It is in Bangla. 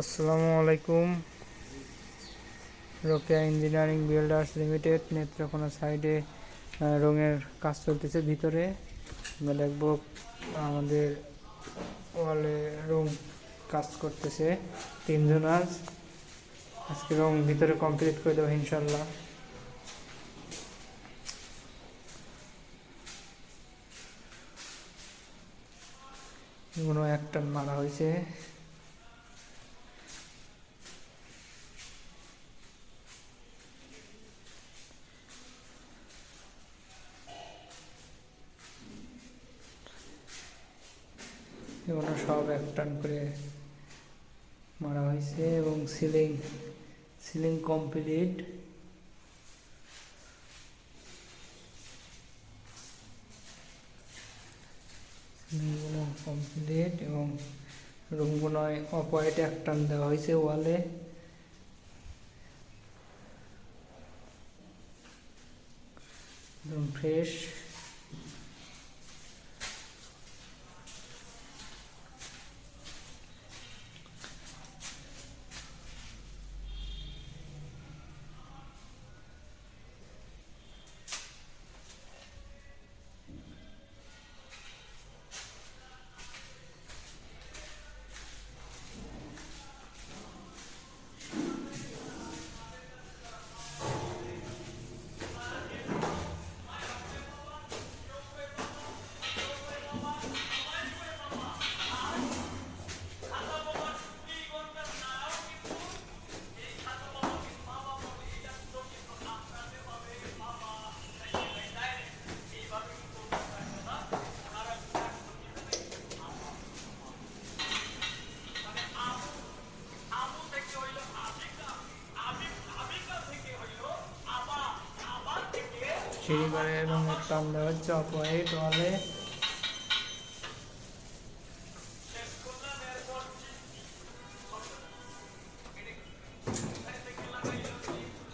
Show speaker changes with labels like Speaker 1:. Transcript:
Speaker 1: আসসালামু আলাইকুম। Rokeya engineering builders limited Netrokona সাইডে রঙের কাজ চলতেছে ভিতরে। আমরা দেখব আমাদের ওয়ালে রং কাজ করতেছে তিনজন আজ। আজকে রং ভিতরে কমপ্লিট করে দেবো ইনশাল্লাহ এগুলো একটা মারা হয়েছে। এগুলো সব এক টান করে মারা হয়েছে এবং সিলিং সিলিং কমপ্লিট। কমপ্লিট এবং রুমগুলোয় অপোয়াইটে এক টান দেওয়া হয়েছে ওয়ালে। একদম ফ্রেশ। টান দেওয়া হচ্ছে অপোয়াইট ওয়ালে